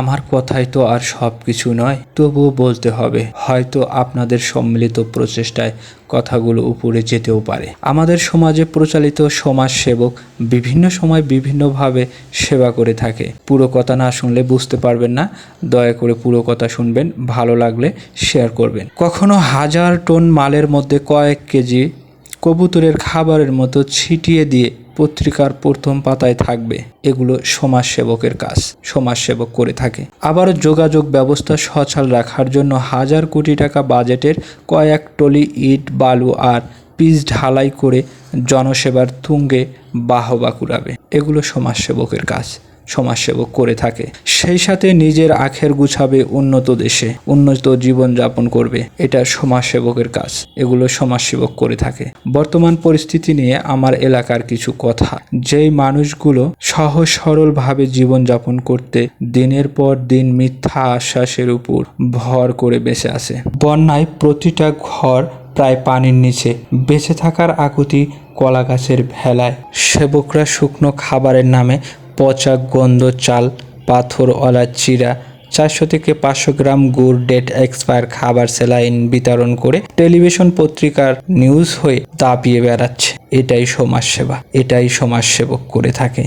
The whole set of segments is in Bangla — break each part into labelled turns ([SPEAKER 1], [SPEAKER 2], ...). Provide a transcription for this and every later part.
[SPEAKER 1] আমার কথাই তো আর সব কিছু নয়, তবুও বলতে হবে, হয়তো আপনাদের সম্মিলিত প্রচেষ্টায় কথাগুলো উপরে যেতেও পারে। আমাদের সমাজে প্রচালিত সমাজ সেবক বিভিন্ন সময় বিভিন্নভাবে সেবা করে থাকে। পুরো কথা না শুনলে বুঝতে পারবেন না, দয়া করে পুরো কথা শুনবেন, ভালো লাগলে শেয়ার করবেন। কখনো হাজার টন মালের মধ্যে কয়েক কেজি কবুতরের খাবারের মতো ছিটিয়ে দিয়ে পত্রিকার প্রথম পাতায় থাকবে। এগুলো সমাজসেবকের কাজ, সমাজসেবক করে থাকে। আবার যোগাযোগ ব্যবস্থা সচল রাখার জন্য হাজার কোটি টাকা বাজেটের কয়েক টলি ইট, বালু আর পিচ ঢালাই করে জনসেবার তুঙ্গে বাহবা কুড়াবে। এগুলো সমাজসেবকের কাজ। সমাজসেবক করে থাকে। সেই সাথে নিজের আখের গুছাবে উন্নত দেশে, উন্নত জীবন যাপন করবে। এটা সমাজসেবকের কাজ। এগুলো সমাজসেবক করে থাকে। বর্তমান পরিস্থিতি নিয়ে আমার এলাকার কিছু কথা। যেই মানুষগুলো সহজ সরলভাবে জীবনযাপন করতে দিনের পর দিন মিথ্যা আশ্বাসের উপর ভর করে বেঁচে আছে। বন্যায় প্রতিটা ঘর প্রায় পানির নিচে। বেঁচে থাকার আকুতি কলা গাছের ভেলায়। সেবকরা শুকনো খাবারের নামে পচা গন্ধ, চাল পাথরওয়ালা চিরা চারশো থেকে পাঁচশো গ্রাম গুড়, ডেট এক্সপায়ার খাবার স্যালাইন বিতরণ করে টেলিভিশন পত্রিকার নিউজ হয়ে দাপিয়ে বেড়াচ্ছে। এটাই সমাজসেবা, এটাই সমাজসেবক করে থাকে।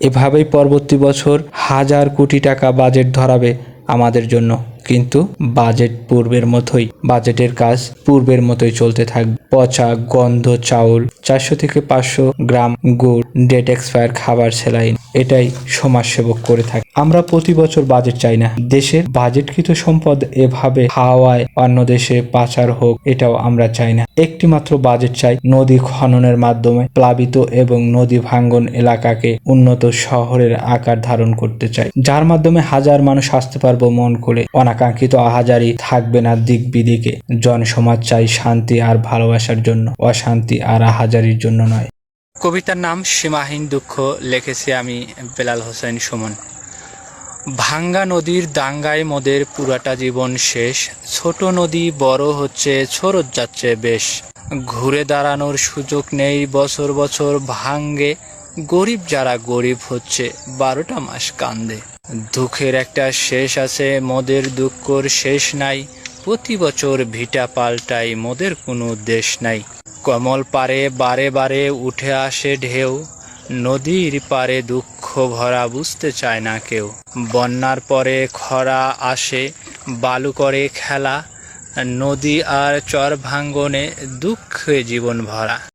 [SPEAKER 1] এভাবেই পরবর্তী বছর হাজার কোটি টাকা বাজেট ধরাবে আমাদের জন্য। কিন্তু বাজেট পূর্বের মতোই, বাজেটের কাজ পূর্বের মতোই চলতে থাকবে। পচা গন্ধ চাউল, চারশো থেকে পাঁচশো গ্রাম গুড়, ডেট এক্সপায়ার খাবার সেলাইন, এটাই সমাজসেবক করে থাকে। আমরা প্রতি বছর বাজেট চাই না। দেশের বাজেটকৃত সম্পদ এভাবে হাওয়ায় অন্য দেশে পাচার হোক, এটাও আমরা চাই না। একটি মাত্র বাজেট চাই নদী খননের মাধ্যমে প্লাবিত এবং নদী ভাঙ্গন এলাকাকে উন্নত শহরের আকার ধারণ করতে চাই। যার মাধ্যমে হাজার মানুষ আসতে পারব মন করে অনাকাঙ্ক্ষিত আহাজারি থাকবে না দিক বিদিকে জনসমাজ চাই শান্তি আর ভালোবাসার জন্য, অশান্তি আর আহাজারির জন্য নয়।
[SPEAKER 2] কবিতার নাম সীমাহীন দুঃখ লিখেছি আমি বেলাল হোসেন সুমন। ভাঙ্গা নদীর দাঙ্গায় মোদের পুরাটা জীবন শেষ, ছোট নদী বড় হচ্ছে, ছরত যাচ্ছে বেশ। ঘুরে দাঁড়ানোর সুযোগ নেই, বছর বছর ভাঙ্গে গরিব যারা গরিব হচ্ছে, বারোটা মাস কান্দে। দুঃখের একটা শেষ আছে, মোদের দুঃখর শেষ নাই। প্রতি বছর ভিটা পাল্টাই মোদের কোনো দেশ নাই। কমল পারে, বারে বারে উঠে আসে ঢেউ। নদীর পারে দুঃখ ভরা বুঝতে চায় না কেউ। বন্যার পরে খরা আসে, বালু করে খেলা। নদী আর চর ভাঙ্গনে দুঃখে জীবন ভরা।